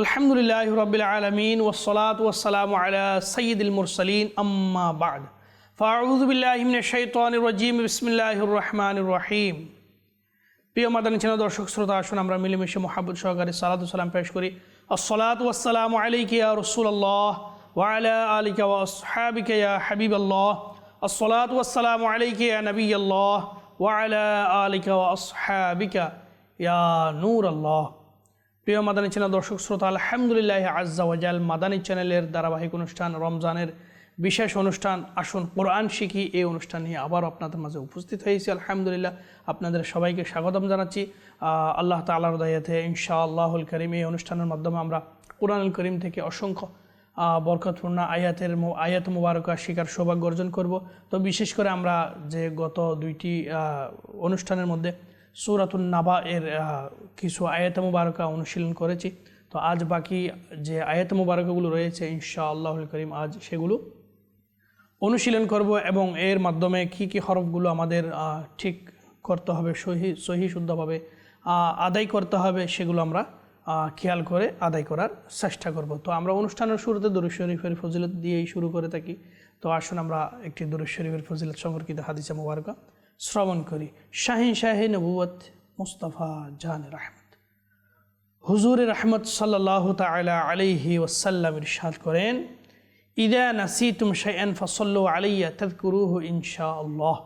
আলহামদুলিল্লাহ রবিল আলমিন ওসলাত ওসালাম আলা সঈদুল মুরসলিন আম্মা বাদ ফাউযু বিল্লাহি মিনাশ শাইতানির রাজিম বিসমিল্লাহির রহমানির রহিম প্রিয় মাদানী চ্যানেল, দর্শক, শ্রোতা, আসুন আমরা মিলেমিশে মোহাম্মদ সহকারে সালাতু সালাম পেশ করি। আসসালাতু ওয়াসসালামু আলাইকা ইয়া রাসূলুল্লাহ ওয়া আলা আলিকা ওয়া আসহাবিকা ইয়া হাবিবাল্লাহ। আসসালাতু ওয়াসসালামু আলাইকা ইয়া নবিয়াল্লাহ ওয়া আলা আলিকা ওয়া আসহাবিকা ইয়া নূরাল্লাহ। প্রিয় মাদানী চ্যানেল দর্শক শ্রোতা, আলহামদুলিল্লাহ আজ্জাওয়াজাল মাদানী চ্যানেলের ধারাবাহিক অনুষ্ঠান, রমজানের বিশেষ অনুষ্ঠান, আসুন কোরআন শিখি, এই অনুষ্ঠান নিয়ে আবার আপনাদের মাঝে উপস্থিত হয়েছি, আলহামদুলিল্লাহ। আপনাদের সবাইকে স্বাগতম জানাচ্ছি। আল্লাহ তালার দায়াতে ইনশা আল্লাহুল করিম, এই অনুষ্ঠানের মাধ্যমে আমরা কোরআনুল করিম থেকে অসংখ্য বরকতপূর্ণ আয়াতের আয়াত মুবারকা শিকার সৌভাগ্য অর্জন করব। তো বিশেষ করে আমরা যে গত দুইটি অনুষ্ঠানের মধ্যে সুরাতুন নাবা এর কিছু আয়াত মুবারকা অনুশীলন করেছি। তো আজ বাকি যে আয়াত মুবারকাগুলো রয়েছে ইনশা আল্লাহুল করিম আজ সেগুলো অনুশীলন করব এবং এর মাধ্যমে কি কি হরফগুলো আমাদের ঠিক করতে হবে, সহি সহি শুদ্ধভাবে আদায় করতে হবে সেগুলো আমরা খেয়াল করে আদায় করার চেষ্টা করব। তো আমরা অনুষ্ঠানের শুরুতে দরুদ শরীফের ফজিলত দিয়েই শুরু করে থাকি। তো আসুন আমরা একটি দরুদ শরীফের ফজিলত সম্পর্কিত হাদিসা মুবারকা। শ্রবণ করি। শাহিন শাহে নবুয়ত মুস্তফা জান রাহমত। হুজুর রহমত সাল্লাহ তালা আলাইহি ওসাল্লাম ইরশাদ করেন, ইদা নাসি নাসিতুম শাইআন ফাসাল্লু আলাইয়া তাযকুরুহু ইনশাআল্লাহ।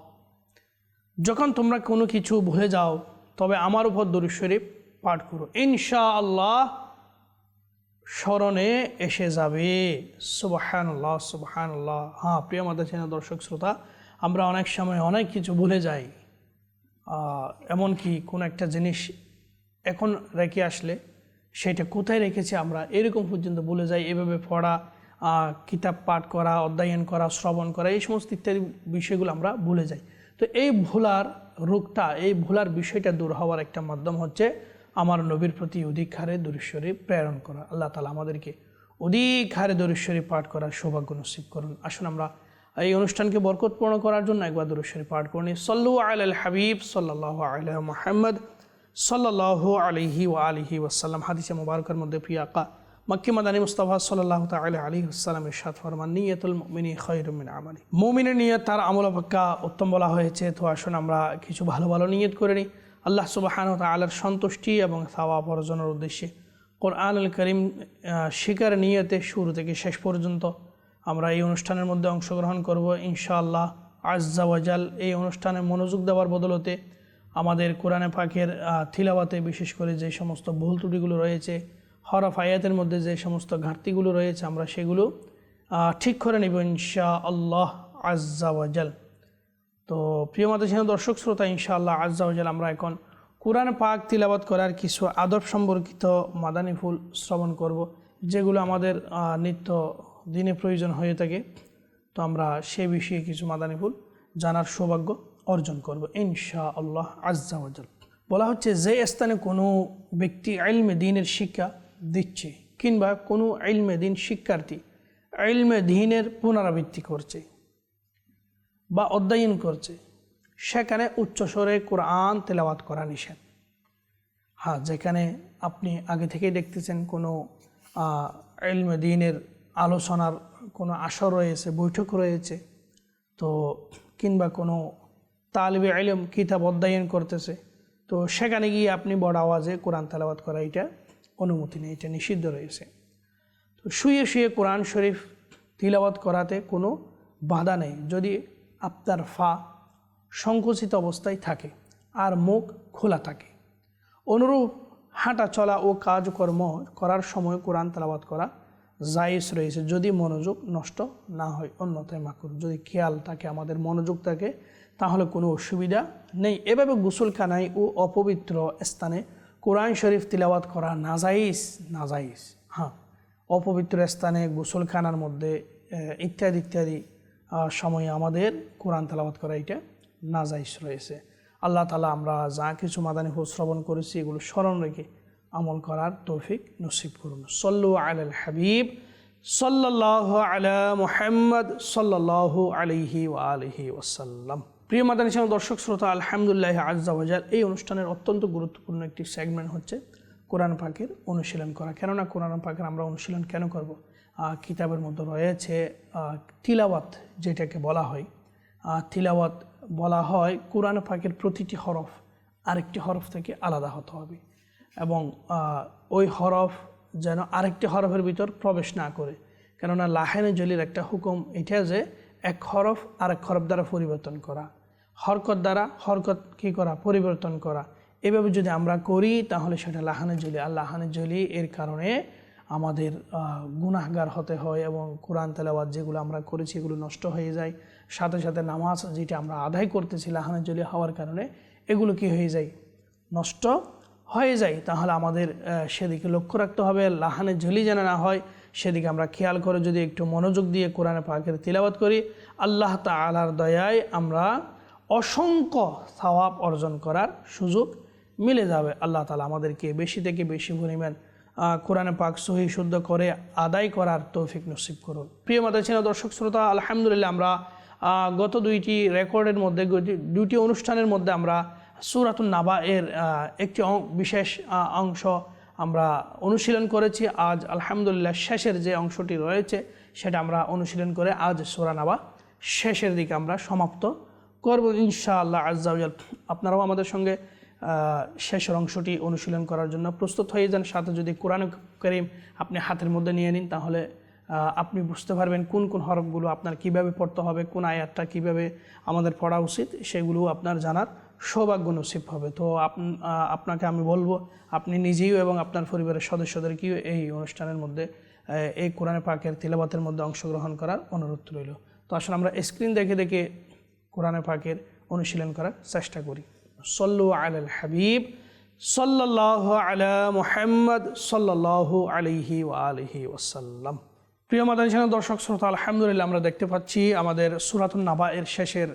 যখন তোমরা কোনো কিছু ভুলে যাও, তবে আমার উপর দরুদ শরীফ পাঠ করো। ইনশাআল্লাহ স্মরণে এসে যাবে। সুবহানাল্লাহ সুবহানাল্লাহ। হ্যাঁ প্রিয় মাতা চ্যানেল দর্শক, শ্রোতা আমরা অনেক সময় অনেক কিছু ভুলে যাই। এমনকি কোনো একটা জিনিস এখন রেখে আসলে সেটা কোথায় রেখেছি আমরা এরকম পর্যন্ত ভুলে যাই। এভাবে পড়া কিতাব পাঠ করা, অধ্যয়ন করা, শ্রবণ করা, এই সমস্ত ইত্যাদি বিষয়গুলো আমরা ভুলে যাই। তো এই ভোলার রোগটা, এই ভোলার বিষয়টা দূর হওয়ার একটা মাধ্যম হচ্ছে আমার নবীর প্রতি অধিক হারে দূরেশ্বরী প্রেরণ করা। আল্লাহ তালা আমাদেরকে অধিক হারে দূরেশ্বরী পাঠ করার সৌভাগ্য নসিব করুন। আসুন আমরা এই অনুষ্ঠানকে বরকতপূর্ণ করার জন্য একবার দূরেশ্বরী পাঠ করুন সল্লু আল হাবিব সাল্লাহ আলহ মোহাম্মদ সাল্লাহ আলহি ও আলহি ওসাল্লাম হাদিসে মুবারকের মধ্যে প্রিয়াকা মক্কি মাদানী মুস্তাফা সাল্লাহ তাল আলী আসসালাম ইরশাদ ফরমান, নিয়তুল মিনি খৈরুমিন আমালি। মমিনের নিয়ত তার আমল অপেক্ষা উত্তম বলা হয়েছে। তো আসুন আমরা কিছু ভালো ভালো নিয়ত করে নিই। আল্লাহ সুবাহান তালার সন্তুষ্টি এবং সাওয়াব অর্জনের উদ্দেশ্যে। কোরআন আল করিম শিকার নিয়তে শুরু থেকে শেষ পর্যন্ত আমরা এই অনুষ্ঠানের মধ্যে অংশগ্রহণ করব ইনশাআল্লাহ আজ্জাওয়াজাল এই অনুষ্ঠানে মনোযোগ দেওয়ার বদলতে আমাদের কোরআনে পাকের আহ, তিলাওয়াতে বিশেষ করে যে সমস্ত ভুল ত্রুটিগুলো রয়েছে হরফ আয়াতের মধ্যে যে সমস্ত ঘাটতিগুলো রয়েছে আমরা সেগুলো ঠিক করে নেব ইনশা আল্লাহ আজ্জাওয়াজাল তো প্রিয় মাতা দর্শক শ্রোতা ইনশাআল্লাহ আজ্জাওয়াজাল আমরা এখন কোরআন পাক তিলাবাত করার কিছু আদব সম্পর্কিত মাদানী ফুল শ্রবণ করব যেগুলো আমাদের নিত্য দিনে প্রয়োজন হয়ে থাকে, তো আমরা সে বিষয়ে কিছু মাদানী ফুল জানার সৌভাগ্য অর্জন করব ইনশা আল্লাহ আজ্জাওয়াজাল বলা হচ্ছে, যে স্থানে কোনো ব্যক্তি আইলমে দিনের শিক্ষা দিচ্ছে কিংবা কোনো আইলমে দিন শিক্ষার্থী আইলমে দিনের পুনরাবৃত্তি করছে বা অধ্যয়ন করছে, সেখানে উচ্চস্বরে কোরআন তেলাওয়াত করা নিষেধ। হ্যাঁ যেখানে আপনি আগে থেকেই দেখতেছেন কোনো এলমে দিনের আলোচনার কোনো আসর রয়েছে, বৈঠক রয়েছে, তো কিংবা কোনো তালিবে আলম কিতাব অধ্যয়ন করতেছে, তো সেখানে গিয়ে আপনি বড় আওয়াজে কোরআন তেলাওয়াত করা এটা অনুমতি নেই, এটা নিষিদ্ধ রয়েছে। তো শুয়ে শুয়ে কোরআন শরীফ তিলাওয়াত করাতে কোনো বাধা নেই, যদি আপনার ফা সংকুচিত অবস্থায় থাকে আর মুখ খোলা থাকে। অনুরূপ হাঁটা চলা ও কাজকর্ম করার সময় কোরআন তেলাওয়াত করা জায়েজ রয়েছে, যদি মনোযোগ নষ্ট না হয়, অন্যথায় মাকুর যদি খেয়াল থাকে, আমাদের মনোযোগ থাকে, তাহলে কোনো অসুবিধা নেই। এভাবে গোসলখানায় ও অপবিত্র স্থানে কোরআন শরীফ তিলাওয়াত করা নাজাইজ নাজাইজ হ্যাঁ অপবিত্র স্থানে গোসলখানার মধ্যে ইত্যাদি ইত্যাদি সময়ে আমাদের কোরআন তেলাওয়াত করা এটা নাজাইজ রয়েছে। আল্লাহ তালা আমরা যা কিছু মাদানী শ্রবণ করেছি, এগুলো স্মরণ রেখে আমল করার তৌফিক নসিব করুন। সল্লু আল হাবিব সাল্লাহ আলা মুহাম্মদ সাল্লাহ আলিহি আলহি ওসাল্লাম প্রিয় মাদানী চ্যানেল, দর্শক, শ্রোতা, আলহামদুলিল্লাহ আজাল এই অনুষ্ঠানের অত্যন্ত গুরুত্বপূর্ণ একটি সেগমেন্ট হচ্ছে কোরআন পাকের অনুশীলন করা। কেননা কোরআন পাকের আমরা অনুশীলন কেন করব? কিতাবের মধ্যে রয়েছে তিলাওয়াত যেটাকে বলা হয়। তিলাওয়াত বলা হয় কোরআন পাকের প্রতিটি হরফ, আরেকটি হরফ থেকে আলাদা হতে হবে। এবং ওই হরফ যেন আরেকটি হরফের ভিতর প্রবেশ না করে। কেননা লাহেনে জলির একটা হুকুম, এটা যে এক হরফ আরেক হরফ দ্বারা পরিবর্তন করা। হরকত দ্বারা হরকত কী করা? পরিবর্তন করা। এভাবে যদি আমরা করি, তাহলে সেটা লাহানে জলি আর লাহানে জলি এর কারণে আমাদের গুনাহগার হতে হয় এবং কোরআন তেলাওয়াত যেগুলো আমরা করেছি এগুলো নষ্ট হয়ে যায়। সাথে সাথে নামাজ যেটা আমরা আদায় করতেছি লাহানে জলি হওয়ার কারণে, এগুলো কি হয়ে যায়? নষ্ট হয়ে যায়, তাহলে আমাদের সেদিকে লক্ষ্য রাখতে হবে। লাহানে ঝুলি যেন না হয়, সেদিকে আমরা খেয়াল করে যদি একটু মনোযোগ দিয়ে কোরআনে পাকের তিলাবাত করি, আল্লাহ তালার দয়ায় আমরা অসংখ্য সওয়াব অর্জন করার সুযোগ মিলে যাবে। আল্লাহ তালা আমাদেরকে বেশি থেকে বেশি পরিমাণ কোরআনে পাক সহি শুদ্ধ করে আদায় করার তৌফিক নসিব করুন। প্রিয় মাতা ছিল দর্শক শ্রোতা, আলহামদুলিল্লাহ আমরা গত দুইটি রেকর্ডের মধ্যে, দুইটি অনুষ্ঠানের মধ্যে আমরা সুরাতুন নাবা এর একটি বিশেষ অংশ আমরা অনুশীলন করেছি। আজ আলহামদুলিল্লাহ শেষের যে অংশটি রয়েছে, সেটা আমরা অনুশীলন করে আজ সুরা নাবা শেষের দিকে আমরা সমাপ্ত করব ইনশাআল্লাহ আজ্জাউজাল আপনারাও আমাদের সঙ্গে শেষের অংশটি অনুশীলন করার জন্য প্রস্তুত হয়ে যান। সাথে যদি কোরআন করিম আপনি হাতের মধ্যে নিয়ে নিন, তাহলে আপনি বুঝতে পারবেন কোন কোন হরফগুলো আপনার কীভাবে পড়তে হবে, কোন আয়াতটা কীভাবে আমাদের পড়া উচিত সেগুলো আপনার জানার সৌভাগ্য নসিব হবে। তো আপনাকে আমি বলব, আপনি নিজেও এবং আপনার পরিবারের সদস্যদেরকেও এই অনুষ্ঠানের মধ্যে এই কোরআনে পাকের তিলাবাতের মধ্যে অংশগ্রহণ করার অনুরোধ রইল। তো আসলে আমরা স্ক্রিন দেখে দেখে কোরআনে পাকের অনুশীলন করার চেষ্টা করি। সল্লু আল হাবিব সাল্লাহ আলা মুহাম্মদ সাল্লাহ আলিহি ও আলিহি ওসাল্লাম প্রিয় মাদানী চ্যানেল, দর্শক, শ্রোতা, আলহামদুলিল্লাহ আমরা দেখতে পাচ্ছি আমাদের সুরাতুল নাবা এর শেষের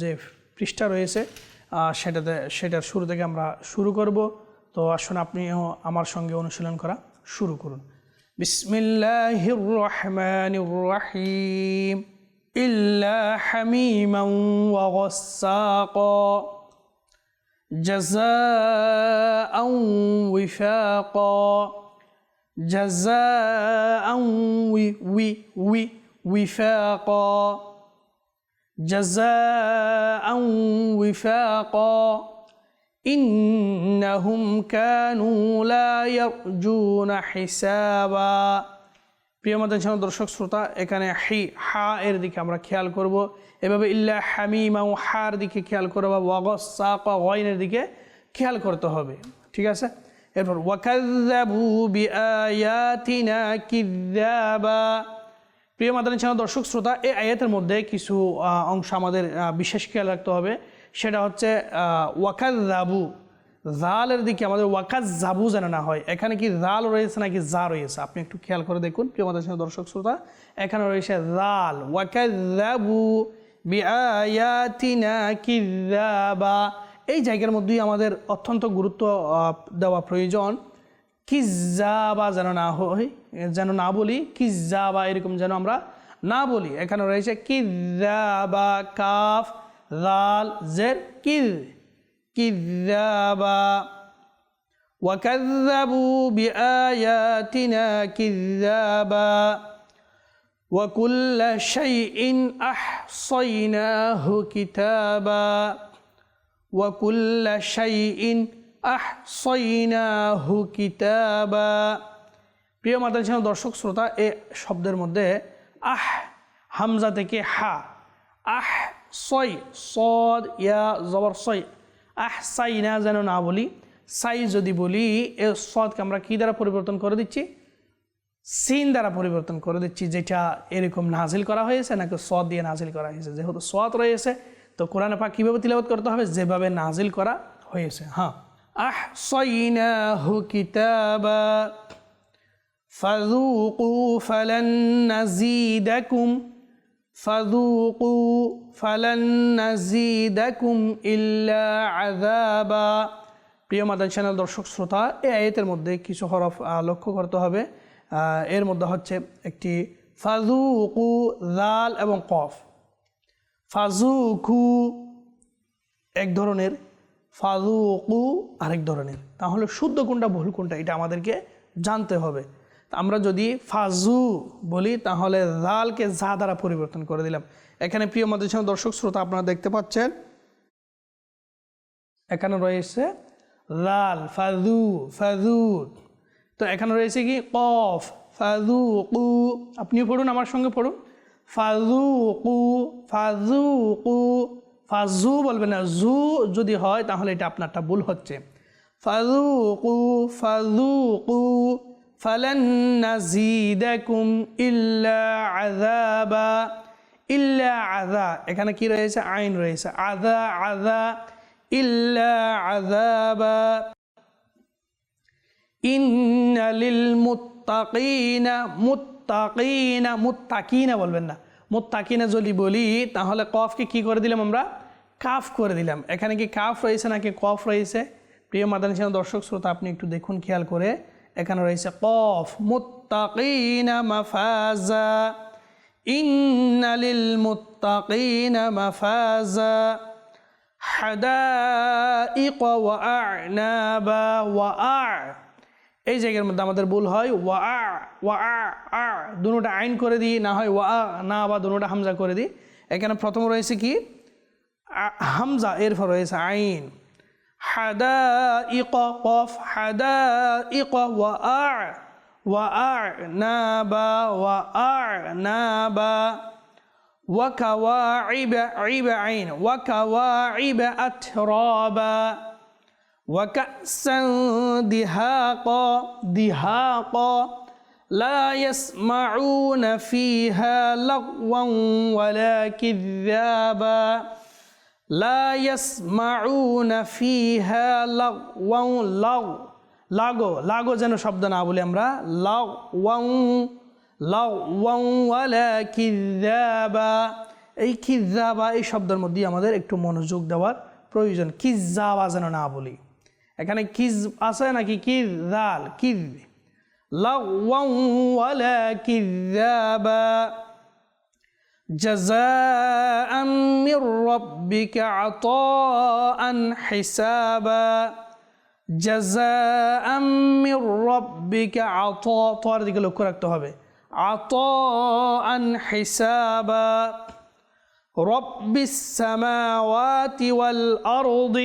যে পৃষ্ঠা রয়েছে সেটাতে, সেটার শুরু থেকে আমরা শুরু করব। তো আসুন আপনিও আমার সঙ্গে অনুশীলন করা শুরু করুন। বিসমিল্লাহির রহমানির রহিম ইল্লা হামিমান ওয়া গাসসাকা জাযাআন ওয়িফাকা। جزاء وي وي وي وفاقا جزاء وفاقا إنهم كانوا لا يرجون حسابا প্রিয় মাদান চ্যানেল দর্শক শ্রোতা এখানে হি হা এর দিকে আমরা খেয়াল করব এভাবে ইল্লা হামিমা ও হার দিকে খেয়াল করবো বা ওয়াগস সাপা ওয়াইনের দিকে খেয়াল করতে হবে ঠিক আছে এরপর ওয়াকাযাবু বিআয়াতিনা কিযাবা প্রিয় মাদানী চ্যানেল, দর্শক, শ্রোতা, এই আয়াতের মধ্যে কিছু অংশ আমাদের বিশেষ খেয়াল রাখতে হবে। সেটা হচ্ছে ওয়াকাজাবু জালের দিকে আমাদের ওয়াকাজ জাবু যেন না হয়। এখানে কি জাল রয়েছে নাকি জা রয়েছে? আপনি একটু খেয়াল করে দেখুন, প্রিয় মাদানী চ্যানেল, দর্শক, শ্রোতা। এখানে রয়েছে, জাল ওয়াকাজাবু বিআয়াতিনা কিযাবা এই জায়গার মধ্যেই আমাদের অত্যন্ত গুরুত্ব আহ, দেওয়া প্রয়োজন কিজাবা যেন না হয় যেন না বলি কিজাবা এরকম যেন আমরা না বলি এখানে রয়েছে কিজাবা কাফ লাল জের কিজ কিজাবা وكذبوا بآياتنا كذابا وكل شيء أحصيناه كتابا وكل شيء أحصيناه كتابا প্রিয় মাতা চ্যানেল দর্শক শ্রোতা এ শব্দের মধ্যে আহ হামজা থেকে হা আহ সই সদ ইয়া জবর সই আহ সাই না যেন না বলি সাই যদি বলি এ সদকে আমরা কী দ্বারা পরিবর্তন করে দিচ্ছি সিন দ্বারা পরিবর্তন করে দিচ্ছি যেটা এরকম নাজিল করা হয়েছে নাকি সদ দিয়ে নাজিল করা হয়েছে যেহেতু সদ রয়েছে তো কোরআনে পাক কীভাবে তিলাবত করতে হবে যেভাবে নাজিল করা হয়েছে হ্যাঁ আহ সইনাহু কিতাবা فذوقوا فلن نزيدكم فذوقوا فلن نزيدكم إلا عذابا প্রিয় মাদান চ্যানেল দর্শক শ্রোতা এই আয়াতের মধ্যে কিছু হরফ আহ, লক্ষ্য করতে হবে আহ, এর মধ্যে হচ্ছে একটি ফাজুকু জাল এবং কফ ফাজুকু এক ধরনের ফাজুকু আরেক ধরনের। তাহলে শুদ্ধ কোনটা, ভুল কোনটা, এটা আমাদেরকে জানতে হবে। আমরা যদি ফাজু বলি, তাহলে জালকে যা দ্বারা পরিবর্তন করে দিলাম। এখানে প্রিয় মাদের দর্শক শ্রোতা, আপনারা দেখতে পাচ্ছেন? এখানে রয়েছে লাল ফাজু ফাজু তো এখানে রয়েছে কি? কফ ফাজু কু আপনি পড়ুন, আমার সঙ্গে পড়ুন। ফাজু কু ফাজু বলবেন না, জু যদি হয় তাহলে এটা আপনারটা ভুল হচ্ছে। ফাজু কু ফাজু কু ফালান নাজিদাকুম ইল্লা আযাবা, ইল্লা আযা। এখানে কি রয়েছে? আইন রয়েছে। আযা আযা, ইল্লা আযাবা। ইন্না লিল মুত্তাকিনা মুত্তাকিনা বলবেন না। মুত্তাকিনা যদি বলি, তাহলে কফকে কি করে দিলাম আমরা? কাফ করে দিলাম। এখানে কি কাফ রয়েছে নাকি কফ রয়েছে? প্রিয় মাদানী চ্যানেল দর্শক শ্রোতা, আপনি একটু দেখুন, খেয়াল করে। এখানে রয়েছে কফ, মুত্তাকিনা মাফাজা। ইন্না লিল মুত্তাকিনা মাফাজা। হাদাইক ওয়া আ'নাবা ওয়া আ' এই জায়গার মধ্যে আমাদের ভুল হয়, ওয়া আ ওয়া আ আ, দুটা আইন করে দিই, না হয় ওয়া আ, না বা দুটা হামজা করে দিই। এখানে প্রথম রয়েছে কি? হামজা, এরপর রয়েছে আইন। হাদা ইক কফ হাদা ইক ওয়া আ ওয়া আ, না বা, ওয়া আ, না বা। ওয়াকা ওয়া আইবা আইবা আইন ওয়াকা ওয়া আইবা আথরাবা وكأسا دهاقا دهاقا لا يسمعون فيها لغوا ولا كذابا لا يسمعون فيها لغوا لغو লাগো লাগো যেন শব্দ না বলি আমরা লাগ ওয়াং লাগ ওয়াং ওয়ালা কিজাবা এই কিজাবা এই শব্দের মধ্যে আমাদের একটু মনোযোগ দেওয়ার প্রয়োজন কিজাবা যেন না বলি এখানে কিজ আছে নাকি কিজ দাল কিজ লাগ ওয়াং ওয়ালা কিজাবা جزاء من ربك عطاء حسابا جزاء من ربك عطاء তোয়ার দিকে লক্ষ্য রাখতে হবে عطاء حسابا رب السماوات والأرض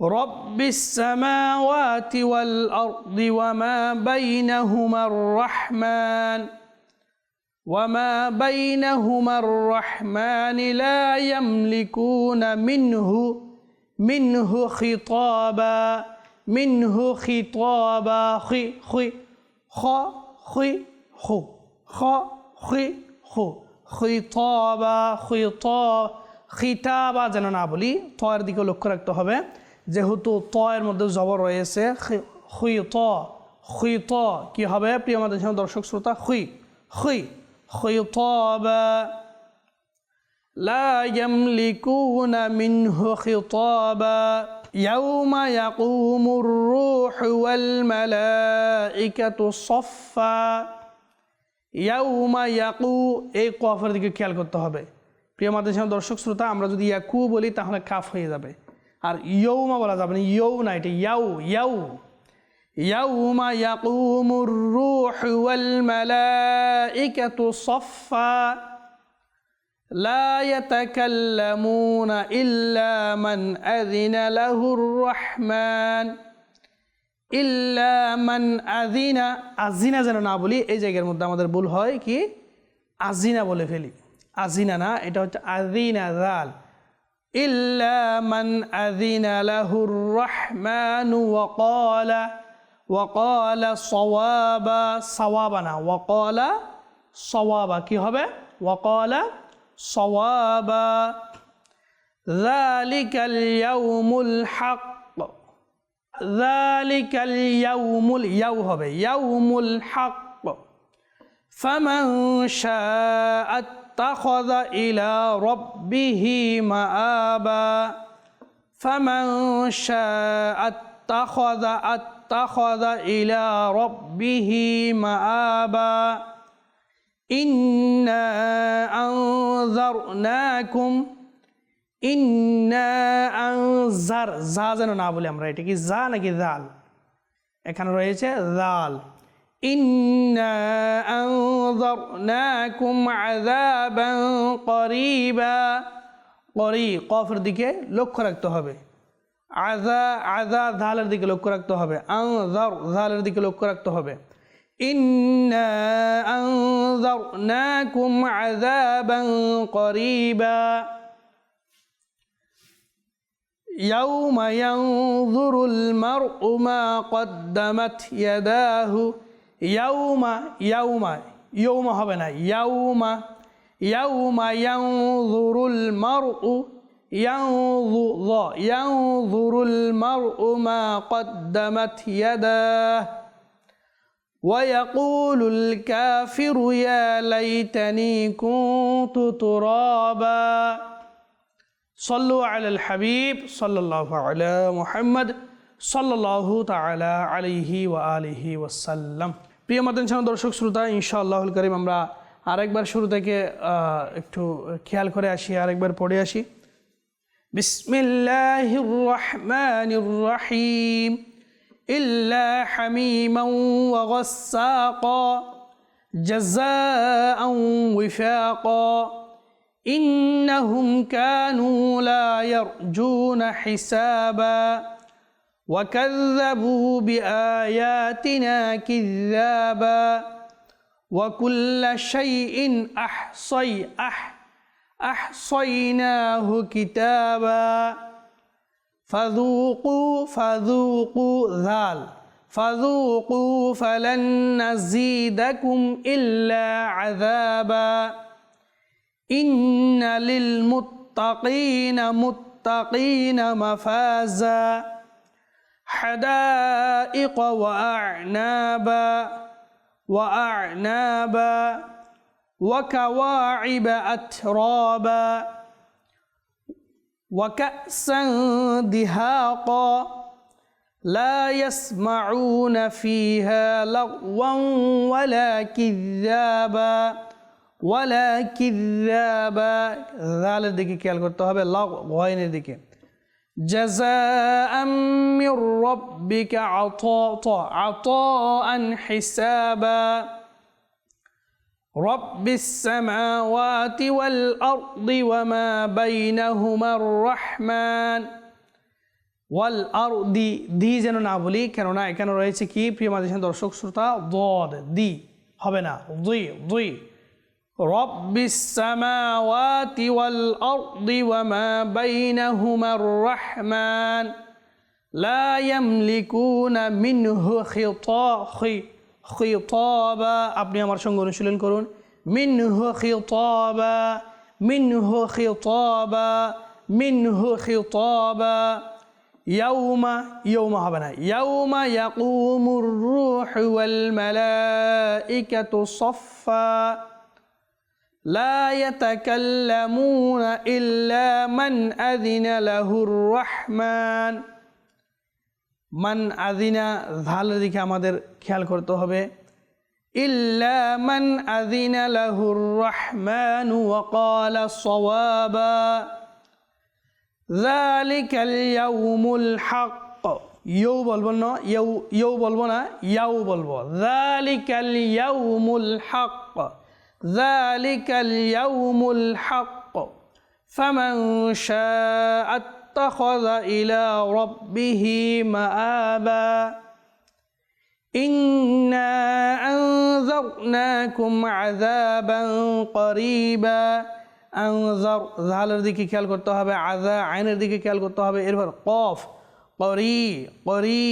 رب السماوات والأرض وما بينهما الرحمن وما بينهما الرحمن لا يملكون منه منه خطابا منه خطابا خي خي خ خي خو خ خي خو خطابا خطاب খিতাবা যেন না বলি তয়ের দিকে লক্ষ্য রাখতে হবে যেহেতু তয়ের মধ্যে জবর রয়েছে খুই ত খুই ত কি হবে প্রিয় আমাদের সামনে দর্শক শ্রোতা খুই খুই خطابا لا يملكون منه خطابا يوم يقوم الروح والملائكة صفا يوم يقو এই কফের দিকে খেয়াল করতে হবে প্রিয় মাদের সামনে দর্শক শ্রোতা আমরা যদি ইয়াকু বলি তাহলে কাফ হয়ে যাবে আর ইয়ৌমা বলা যাবে না ইয়ৌ না এটা ইয়াউ ইয়াউ يوم يقوم الروح والملائكة صفا لا يتكلمون إلا من أذن له الرحمن إلا من أذن আজিনা যেন না বলি এই জায়গার মধ্যে আমাদের ভুল হয় কি আজিনা বলে ফেলি আজিনা না এটা হচ্ছে আদিনা জাল إلا من أذن له الرحمن وقال وقال صوابا صوابنا وقال صوابا কি হবে وقال صوابا ذلك اليوم الحق ذلك اليوم اليوم হবে يوم الحق فمن شاء اتخذ إلى ربه مآبا فمن شاء اتخذ اتخذ إلى ربه مآبا إنا أنذرناكم ইন্না আনজার যা যেন না বলি আমরা এটা কি যা নাকি জাল এখানে রয়েছে জাল ইন্না আনজারনাকুম আযাবান করিবা করি কফের দিকে লক্ষ্য রাখতে হবে আজা আজা ঝালের দিকে লক্ষ্য রাখতে হবে আনজার ঝালের দিকে লক্ষ্য রাখতে হবে ইন্না আনজারনাকুম আযাবান করিবা يوم ينظر المرء ما قدمت يداه يوم يوم يوم হবে না يوم يوم ينظر المرء ينظر ينظر المرء ما قدمت يداه ويقول الكافر يا ليتني كنت ترابا صلوا على الحبيب صلى الله على محمد صلى الله تعالى عليه وآله وسلم প্রিয় মাদান চ্যানেল দর্শক শ্রোতা ইনশাআল্লাহুল করিম আমরা আরেকবার শুরু থেকে আহ, একটু খেয়াল করে আসি আরেকবার পড়ে আসি বিসমিল্লাহির রহমানির রহিম ইল্লা হামিমান ওয়া গাসসাকা জাযাআন ওয়িফাকা إنهم كانوا لا يرجون حسابا وكذبوا بآياتنا كذابا وكل شيء أحصي أح أحصيناه كتابا. فذوقوا فذوقوا ذال. فذوقوا فلن نزيدكم إلا عذابا. إن للمتقين متقين مفازا. حدائق وأعنابا وأعنابا وكواعب أترابا وكأسا دهاقا لا يسمعون فيها لغوا ولا كذابا ওয়ালা কিযাবা জালের দিকে খেয়াল করতে হবে লগ গয়নের দিকে জাযাআম মির রাব্বিকা আতা আতাআন হিসাবা رب السماوات والأرض وما بينهما الرحمن والأرض দি যেন না বলি কেননা এখানে রয়েছে কি প্রিয় মাদেশের দর্শক শ্রোতা দদ দি হবে না দুই দুই رب السماوات والأرض وما بينهما الرحمن لا يملكون منه خطاخ خطابا আপনি আমার সঙ্গে অনুশীলন করুন منه خطابا منه خطابا منه خطابا يوم يوم হবে না يوم يقوم الروح والملائكة صفا لا يتكلمون إلا من أذن له الرحمن মান আদিনা ঝালের দিকে আমাদের খেয়াল করতে হবে ইল্লা মান আদিনা লাহুর রহমান ওয়াকালা সওয়াবা যালিকাল ইয়াউমুল হক ইউ বলবো না ইউ ইউ বলবো না ইয়াউ বলবো যালিকাল ইয়াউমুল হক ذلك اليوم الحق فمن شاء اتخذ إلى ربه مآبا إنا أنذرناكم عذابا قريبا أنذر ঝালের দিকে খেয়াল করতে হবে আজা আইনের দিকে খেয়াল করতে হবে এরপর কফ করি করি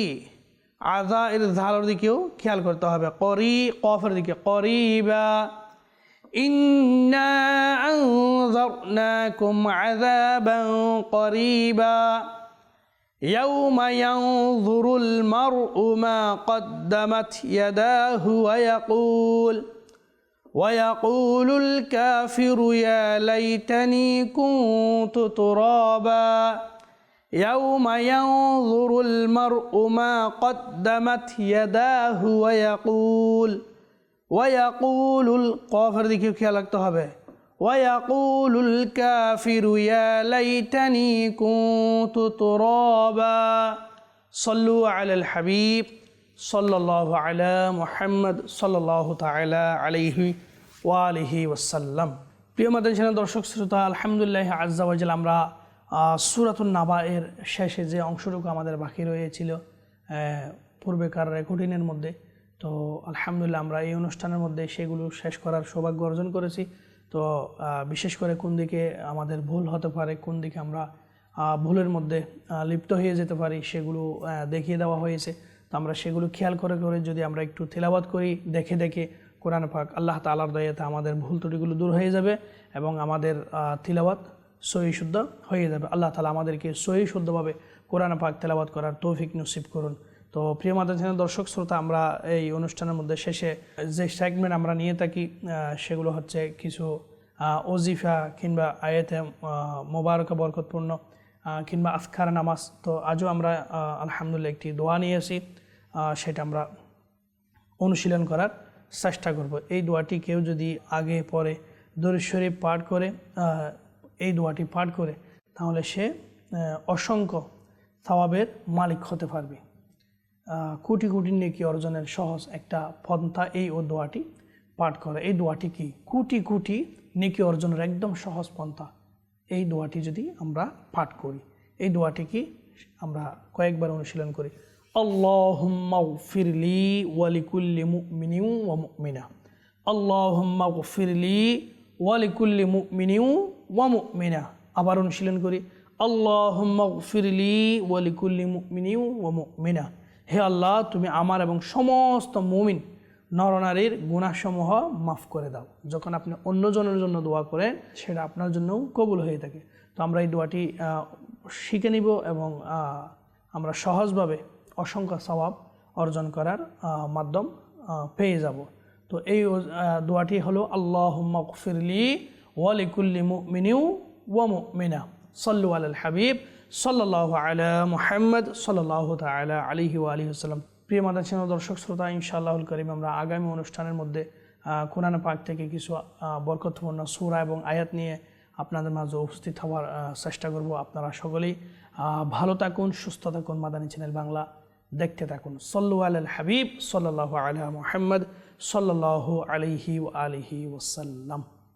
আজা এর ঝালের দিকেও খেয়াল করতে হবে করি কফের দিকে করিবা إنا أنذرناكم عذابا قريبا يوم ينظر المرء ما قدمت يداه ويقول ويقول الكافر يا ليتني كنت ترابا يوم ينظر المرء ما قدمت يداه ويقول ওয়াকুলুল কফের দিকে খেয়াল রাখতে হবে। ওয়াকুলুল কাফিরু ইয়া লাইতানি কুতু তুরাবা। সল্লু আলাল হাবিব, সাল্লাল্লাহু আলা মুহাম্মদ, সাল্লাল্লাহু তাআলা আলাইহি ওয়া আলিহি ওয়াসাল্লাম। প্রিয় মাদ্রাসা দর্শক, শ্রোতা, আলহামদুলিল্লাহ আজ্জাওয়াজাল আমরা সুরাতুন নাবা এর শেষে যে অংশটুকু আমাদের বাকি রয়েছিল পূর্বেকার রেকর্ডিংয়ের মধ্যে তো আলহামদুলিল্লাহ আমরা এই অনুষ্ঠানের মধ্যে সেগুলো শেষ করার সৌভাগ্য অর্জন করেছি। তো বিশেষ করে কোন দিকে আমাদের ভুল হতে পারে, কোন দিকে আমরা ভুলের মধ্যে লিপ্ত হয়ে যেতে পারি সেগুলো দেখিয়ে দেওয়া হয়েছে। তো আমরা সেগুলো খেয়াল করে করে যদি আমরা একটু তেলাবাদ করি, দেখে দেখে কোরআন পাক আল্লাহ তালার দয়াতে আমাদের ভুল ত্রুটিগুলো দূর হয়ে যাবে এবং আমাদের তিলাওয়াত সহি শুদ্ধ হয়ে যাবে। আল্লাহ তালা আমাদেরকে সহি শুদ্ধভাবে কোরআন পাক তেলাবাদ করার তৌফিক নসিব করুন। তো প্রিয় চ্যানেল দর্শক শ্রোতা আমরা এই অনুষ্ঠানের মধ্যে শেষে যে সেগমেন্ট আমরা নিয়ে থাকি সেগুলো হচ্ছে কিছু ওজিফা কিংবা আয়াতে মোবারকা বরকতপূর্ণ কিংবা আফকার নামাজ। তো আজও আমরা আলহামদুলিল্লাহ একটি দোয়া নিয়েছি আহ, সেটা আমরা অনুশীলন করার চেষ্টা করব। এই দোয়াটি কেউ যদি আগে পরে দরুদ শরীফ পাঠ করে এই দোয়াটি পাঠ করে তাহলে সে অসংখ্য সওয়াবের মালিক হতে পারবে। কোটি কোটি নেকি অর্জনের সহজ একটা পন্থা এই ও দোয়াটি পাঠ করে। এই দোয়াটি কি? কোটি কোটি নেকি অর্জনের একদম সহজ পন্থা। এই দোয়াটি যদি আমরা পাঠ করি, এই দোয়াটি কি আমরা কয়েকবার অনুশীলন করি, আল্লাহুম্মা ফিরলি ওয়ালিকুল্লি মুমিনিউ ওয়া মুমিনা। আল্লাহুম্মা ফিরলি ওয়ালিকুল্লি মুমিনিউ ওয়া মুমিনা। আবার অনুশীলন করি, আল্লাহুম্মা ফিরলি ওয়ালিকুল্লি মুমিনিউ ওয়া মুমিনা। হে আল্লাহ, তুমি আমার এবং সমস্ত মুমিন নরনারীর গুণাসমূহ মাফ করে দাও। যখন আপনি অন্যজনের জন্য দোয়া করেন, সেটা আপনার জন্যও কবুল হয়ে থাকে। তো আমরা এই দোয়াটি শিখে নিব এবং আমরা সহজভাবে অসংখ্য স্বভাব অর্জন করার মাধ্যম পেয়ে যাব। তো এই দোয়াটি হলো আল্লাহ ফিরলি ওয়ালিকুল্লি মুমিনিউ ওয়া মুমিনা। সাল্লু আল হাবিব। সাল্লাহ আলা মুহাম্মদ সাল্লাহ তালা আলিহি ও আলী আসসালাম প্রিয় মাদান চ্যানেল দর্শক শ্রোতা, ইনশাআল্লাহুল করিম, আমরা আগামী অনুষ্ঠানের মধ্যে কোরআন পাক থেকে কিছু বরকতপূর্ণ সুরা এবং আয়াত নিয়ে আপনাদের মাঝে উপস্থিত হওয়ার চেষ্টা করব আপনারা সকলেই। ভালো থাকুন, সুস্থ থাকুন, মাদানী চ্যানেল বাংলা দেখতে থাকুন। সল্লু আল হাবিব সাল্লাহ আলা মুহাম্মদ সাল্লাহ আলিহি আলিহি ওসাল্লাম